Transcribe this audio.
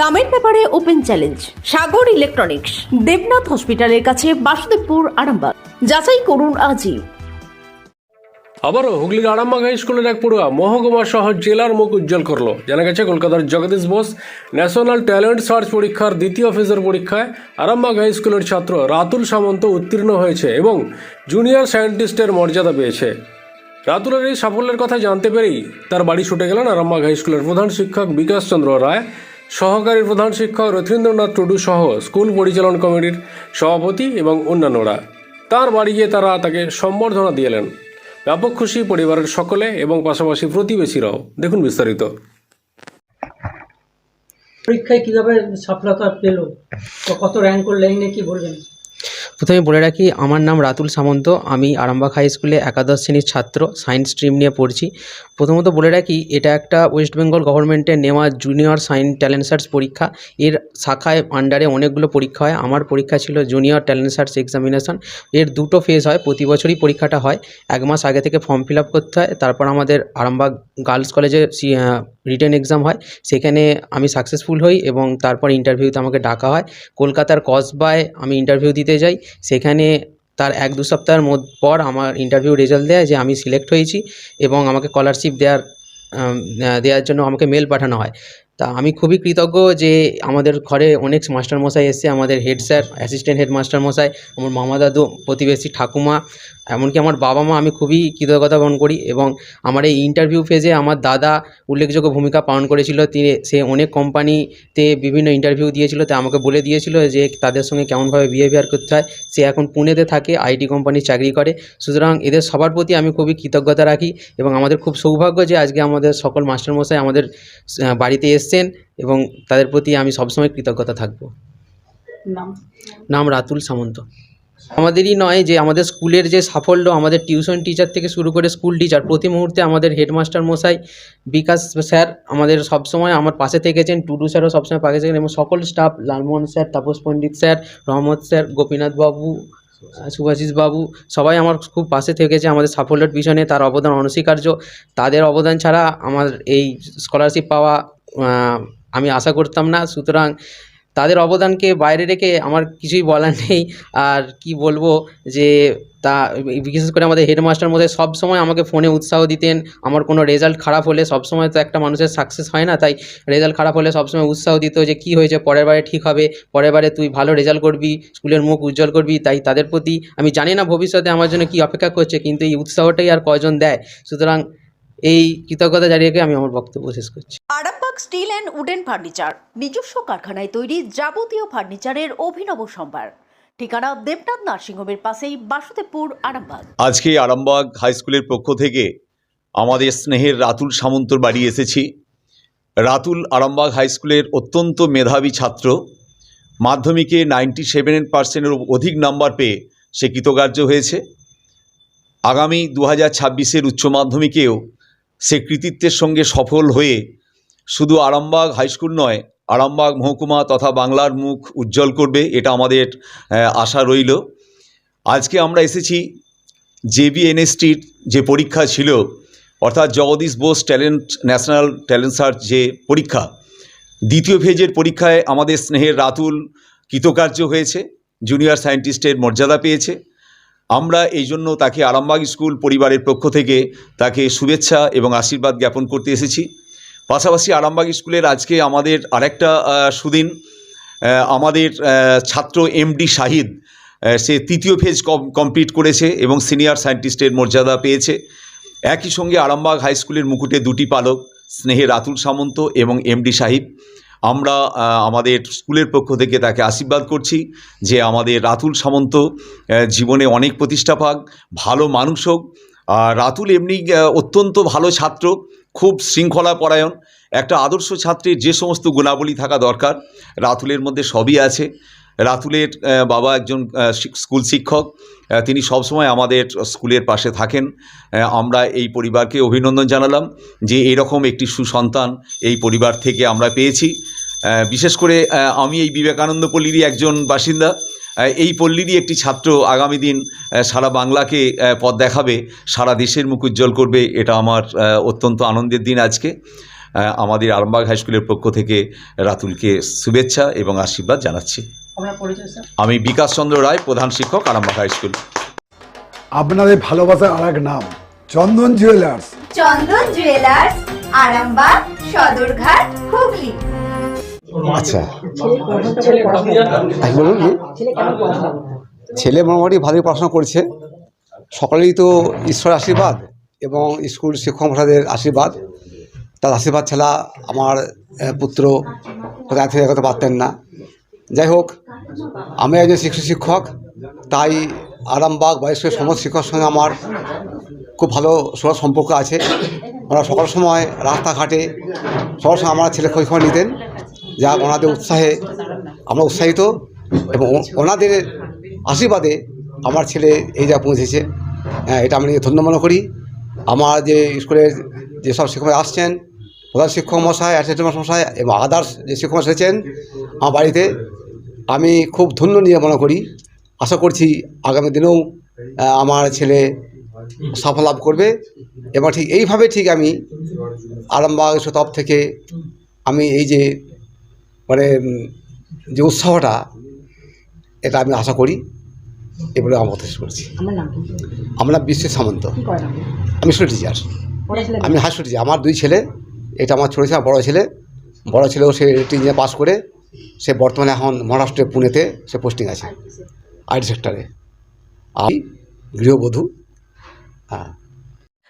দামের ব্যাপারে open challenge, Sagar electronics, Debnath হসপিটালের কাছে বাসুদেবপুর আরামবাগ। যাচাই করুন আজই। আবারও হুগলির আরামবাগ হাই স্কুলের এক পড়ুয়া মহকুমা শহর জেলার মুখ উজ্জ্বল করল। জানা গেছে, কলকাতার Jagadish Bose national talent search পরীক্ষার দ্বিতীয় ফেজের পরীক্ষায় আরামবাগ হাই স্কুলের ছাত্র রাতুল সামন্ত উত্তীর্ণ হয়েছে এবং জুনিয়র সায়েন্টিস্টের মর্যাদা পেয়েছে। রাতুলের এই সাফল্যের কথা জানতে পেরেই তার বাড়ি ছুটে গেলেন আরামবাগ হাই স্কুলের প্রধান শিক্ষক বিকাশ চন্দ্র রায়। সহকারী প্রধান শিক্ষক রথীন্দ্রনাথ টুডু সহ স্কুল পরিচালন কমিটির সভাপতি এবং অন্যান্যরা। তার বাড়ি গিয়ে তারা তাকে সম্বর্ধনা দিয়েলেন। ব্যাপক খুশি পরিবারের সকলে এবং পাশাপাশি প্রতিবেশীরাও। দেখুন বিস্তারিত। পরীক্ষায় কীভাবে সফলতা পেল? কত র্যাঙ্ক করলেন? কি বলবেন? প্রথমে বলে রাখি, আমার নাম রাতুল সামন্ত। আমি আরামবাগ হাই স্কুলে একাদশ শ্রেণির ছাত্র, সায়েন্স স্ট্রিম নিয়ে পড়ছি। প্রথমত বলে রাখি, এটা একটা ওয়েস্ট বেঙ্গল গভর্নমেন্টের নেওয়া জুনিয়র সায়েন্স ট্যালেন্ট সার্চ পরীক্ষা। এর শাখায় আন্ডারে অনেকগুলো পরীক্ষা হয়। আমার পরীক্ষা ছিল জুনিয়র ট্যালেন্ট সার্চ এক্সামিনেশন। এর দুটো ফেজ হয়, প্রতি বছরই পরীক্ষাটা হয়। এক মাস আগে থেকে ফর্ম ফিল আপ করতে হয়। তারপর আমাদের আরামবাগ গার্লস কলেজে রিটেন এক্সাম হয়। সেখানে আমি সাকসেসফুল হই এবং তারপর ইন্টারভিউতে আমাকে ডাকা হয়। কলকাতার কসবায় আমি ইন্টারভিউ দিতে যাই। সেখানে তার এক দু সপ্তাহের মধ্যে পর আমার ইন্টারভিউ রেজাল্ট দেয় যে আমি সিলেক্ট হয়েছি এবং আমাকে স্কলারশিপ দেওয়ার দেওয়ার জন্য আমাকে মেল পাঠানো হয়। তা আমি খুবই কৃতজ্ঞ যে আমাদের ঘরে অনেক মাস্টারমশাই এসছে, আমাদের হেড স্যার অ্যাসিস্ট্যান্ট হেড মাস্টারমশাই, আমার মামা দাদু, প্রতিবেশী ঠাকুমা, এমনকি আমার বাবা মা, আমি খুবই কৃতজ্ঞতা বহন করি এবং আমার এই ইন্টারভিউ ফেজে আমার দাদা উল্লেখযোগ্য ভূমিকা পালন করেছিল। তিনি, সে অনেক কোম্পানিতে বিভিন্ন ইন্টারভিউ দিয়েছিল, তা আমাকে বলে দিয়েছিল যে তাদের সঙ্গে কেমনভাবে বিহেভিয়ার করতে হয়। সে এখন পুনেতে থাকে আইটি কোম্পানির চাকরি করে। সুতরাং এদের সবার প্রতি আমি খুবই কৃতজ্ঞতা রাখি এবং আমাদের খুব সৌভাগ্য যে আজকে আমাদের সকল মাস্টারমশাই আমাদের বাড়িতে এসছেন এবং তাদের প্রতি আমি সবসময় কৃতজ্ঞতা থাকব। নাম? নাম রাতুল সামন্ত। আমাদেরই নয় যে আমাদের স্কুলের যে সাফল্য আমাদের টিউশন টিচার থেকে শুরু করে স্কুল টিচার প্রতি মুহূর্তে আমাদের হেডমাস্টার মশাই বিকাশ স্যার আমাদের সবসময় আমার পাশে থেকেছেন টুডু স্যারও সবসময় পাশে থেকেছেন এবং সকল staff Lalmohan sir Tapas Pandit sir Rahmat sir Gopinath babu Subhasis babu সবাই আমার খুব পাশে থেকেছে আমাদের সাফল্যের পিছনে তার অবদান অনস্বীকার্য। তাদের অবদান ছাড়া আমার এই স্কলারশিপ পাওয়া আমি আশা করতাম না। সুতরাং তাদের অবদানকে বাইরে রেখে আমার কিছুই বলার নেই। আর কি বলব যে, তা, বিশেষ করে আমাদের হেডমাস্টার মধ্যে সব সময় আমাকে ফোনে উৎসাহ দিতেন। আমার কোনো রেজাল্ট খারাপ হলে সব সময় তো একটা মানুষের সাকসেস হয় না। তাই রেজাল্ট খারাপ হলে সবসময় উৎসাহ দিত যে, কি হয়েছে? পরের বারে ঠিক হবে। পরের বারে তুই ভালো রেজাল্ট করবি। স্কুলের মুখ উজ্জ্বল করবি। তাই তাদের প্রতি আমি জানি না ভবিষ্যতে আমার জন্য কি অপেক্ষা করছে, কিন্তু এই উৎসাহটাই আর কজন দেয়। সুতরাং এই কৃতজ্ঞতা রেখে আমি আমার বক্তব্য শেষ করছি। Arambagh steel and wooden furniture নিজস্ব কারখানায় তৈরি যাবতীয় ফার্নিচারের অভিনব সম্ভার। ঠিকানা দেবনাথ নার্সিংহোমের পাশেই বাসুদেবপুর আরামবাগ। আজকে আরামবাগ হাই স্কুলের পক্ষ থেকে আমাদের স্নেহের রাতুল সামন্তর বাড়ি এসেছি। রাতুল আরামবাগ হাই স্কুলের অত্যন্ত মেধাবী ছাত্র। মাধ্যমিকে নাইনটি সেভেন পার্সেন্টের অধিক নাম্বার পেয়ে সে কৃতকার্য হয়েছে। আগামী দু হাজার ছাব্বিশের উচ্চ মাধ্যমিকেও সে কৃতিত্বের সঙ্গে সফল হয়ে শুধু আরামবাগ হাইস্কুল নয়, আরামবাগ মহকুমা তথা বাংলার মুখ উজ্জ্বল করবে, এটা আমাদের আশা রইল। আজকে আমরা এসেছি জেবিএনএসটির যে পরীক্ষা ছিল, অর্থাৎ Jagadish Bose talent, national talent search যে পরীক্ষা, দ্বিতীয় ফেজের পরীক্ষায় আমাদের স্নেহের রাতুল কৃতকার্য হয়েছে, জুনিয়র সায়েন্টিস্টের মর্যাদা পেয়েছে। আমরা এই জন্য তাকে আরামবাগ স্কুল পরিবারের পক্ষ থেকে তাকে শুভেচ্ছা এবং আশীর্বাদ জ্ঞাপন করতে এসেছি। পাশাপাশি আরামবাগ স্কুলের আজকে আমাদের আরেকটা সুদিন আমাদের ছাত্র এমডি শাহিদ সে তৃতীয় ফেজ কম- কমপ্লিট করেছে এবং সিনিয়র সায়েন্টিস্টের মর্যাদা পেয়েছে। একই সঙ্গে আরামবাগ হাই স্কুলের মুকুটে দুটি পালক, স্নেহে রাতুল সামন্ত এবং এমডি সাহিব আমরা আমাদের স্কুলের পক্ষ থেকে তাকে আশীর্বাদ করছি যে আমাদের রাতুল সামন্ত জীবনে অনেক প্রতিষ্ঠা পাক, ভালো মানুষ হোক। রাতুল এমনি অত্যন্ত ভালো ছাত্র, খুব শৃঙ্খলা পরায়ণ একটা আদর্শ ছাত্রের যে সমস্ত গুণাবলী থাকা দরকার, রাতুলের মধ্যে সবই আছে। রাতুলের বাবা একজন স্কুল শিক্ষক তিনি সবসময় আমাদের স্কুলের পাশে থাকেন। আমরা এই পরিবারকে অভিনন্দন জানালাম যে এরকম একটি সুসন্তান এই পরিবার থেকে আমরা পেয়েছি। বিশেষ করে আমি এই বিবেকানন্দ পল্লীরই একজন বাসিন্দা। এই পল্লীরই একটি ছাত্র আগামী দিন সারা বাংলাকে পথ দেখাবে সারা দেশের মুখ উজ্জ্বল করবে এটা আমার অত্যন্ত আনন্দের দিন আজকে। আমাদের আরামবাগ হাইস্কুলের পক্ষ থেকে রাতুলকে শুভেচ্ছা এবং আশীর্বাদ জানাচ্ছি। আমি বিকাশ চন্দ্র রায় প্রধান শিক্ষক আরামবাগ হাইস্কুল আপনাদের ভালোবাসার আর এক নাম চন্দন জুয়েলার্স চন্দন জুয়েলার্স আরামবাগ সদরঘাট হুগলি। আচ্ছা। ছেলে বলুন কি? ছেলে মোটামুটি ভালোই পড়াশোনা করছে। সকলেই তো ঈশ্বরের আশীর্বাদ এবং স্কুল শিক্ষক মশাইদের আশীর্বাদ। তার আশীর্বাদ ছাড়া আমার পুত্র কোথায় থেকে এগোতে পারতেন না। যাই হোক আমি একজন শিক্ষক শিক্ষক তাই আরামবাগ বা স্কুলের সমস্ত শিক্ষকের সঙ্গে আমার খুব ভালো সুরা সম্পর্ক আছে। ওরা সকল সময় রাস্তাঘাটে সবার সময় আমার ছেলে খোঁজ খবর নিতেন। যা ওনাদের উৎসাহে আমরা উৎসাহিত এবং ওনাদের আশীর্বাদে আমার ছেলে এই যা পৌঁছেছে। হ্যাঁ এটা আমি ধন্য মনে করি। আমার যে স্কুলের যেসব শিক্ষক আসছেন, প্রধান শিক্ষক মশাই, অ্যাসিস্ট্যান্ট মশাই এবং আদার্স যে শিক্ষক এসেছেন আমার বাড়িতে, আমি খুব ধন্য নিয়ে মনে করি। আশা করছি আগামী দিনেও আমার ছেলে সফল লাভ করবে এবং ঠিক এইভাবে ঠিক আমি আরামবাগ তরফ থেকে আমি এই যে মানে যে উৎসাহটা এটা আমি আশা করি এগুলো আমার কথা শেষ করছি। আমার বিশ্বের সামন্ত। আমি স্কুল টিচার আমি হাই স্কুল টিচার আমার দুই ছেলে এটা আমার ছোটো ছেলে বড়ো ছেলে। বড়ো ছেলেও সে ইঞ্জিনিয়ার পাস করে সে বর্তমানে এখন মহারাষ্ট্রের পুনেতে সে পোস্টিং আছে। আইটি সেক্টরে আমি গৃহবধূ। হ্যাঁ।